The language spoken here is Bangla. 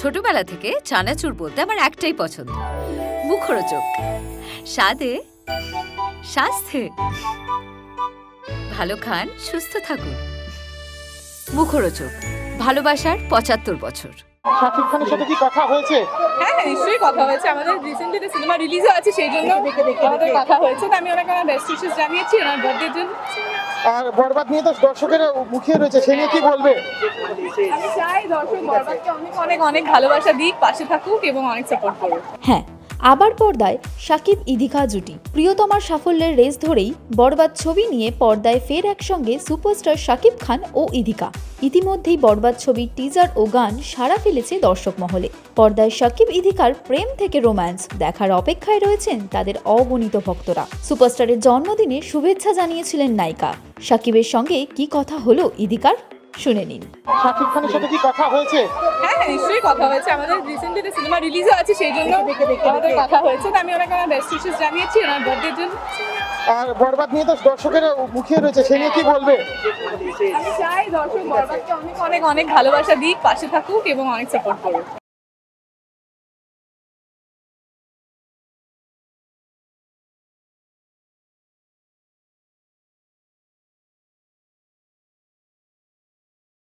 ছোটবেলা থেকে চানাচুর বলতে আমার একটাই পছন্দ। মুখরোচক। স্বাদে স্বাস্থ্যে ভালো খান সুস্থ থাকুন। মুখরোচক। ভালোবাসার পঁচাত্তর বছর। শাকিব খানের সাথে কি কথা হয়েছে? হ্যাঁ হ্যাঁ নিশ্চয়ই কথা হয়েছে। আমাদের রিসেন্টলি একটা সিনেমা রিলিজও আছে সেই জন্য আমাদের কথা হয়েছে। তো আমি ওনাকে আমার বেস্ট উইশেস জানিয়েছি ওনার বার্থডের জন্য। আর বরবাদ নিয়ে তো দর্শকেরা মুখিয়ে রয়েছে সে নিয়ে কি বলবে? আমি চাই দর্শক বরবাদকে অনেক অনেক অনেক ভালোবাসা দিক পাশে থাকুক এবং অনেক সাপোর্ট করুক। হ্যাঁ আবার পর্দায় সাকিব ইদিকা জুটি। প্রিয়তমার সাফল্যের রেস ধরেই বরবাদ ছবি নিয়ে পর্দায় ফের একসঙ্গে সুপারস্টার সাকিব খান ও ইদিকা ইতিমধ্যেই বরবাদ ছবির টিজার ও গান সাড়া ফেলেছে দর্শক মহলে। পর্দায় সাকিব ইদিকার প্রেম থেকে রোম্যান্স দেখার অপেক্ষায় রয়েছেন তাদের অগণিত ভক্তরা। সুপারস্টারের জন্মদিনে শুভেচ্ছা জানিয়েছিলেন নায়িকা। সাকিবের সঙ্গে কি কথা হলো ইদিকার শুনে নিন। শাকিব খানের সাথে কি কথা হয়েছে? হ্যাঁ হ্যাঁ নিশ্চয়ই কথা হয়েছে। আমাদের রিসেন্টলি যে সিনেমা রিলিজও আছে সেই জন্য আমাদের কথা হয়েছে। তো আমি ওনাকে আমার বেস্ট উইশেস জানিয়েছি ওনার বার্থডের জন্য। আর বরবাদ নিয়ে তো দর্শকেরা মুখিয়ে রয়েছে সে নিয়ে কি বলবে? আমি চাই দর্শক বরবাদকে অনেক অনেক অনেক ভালোবাসা দিক পাশে থাকুক এবং অনেক সাপোর্ট করুক।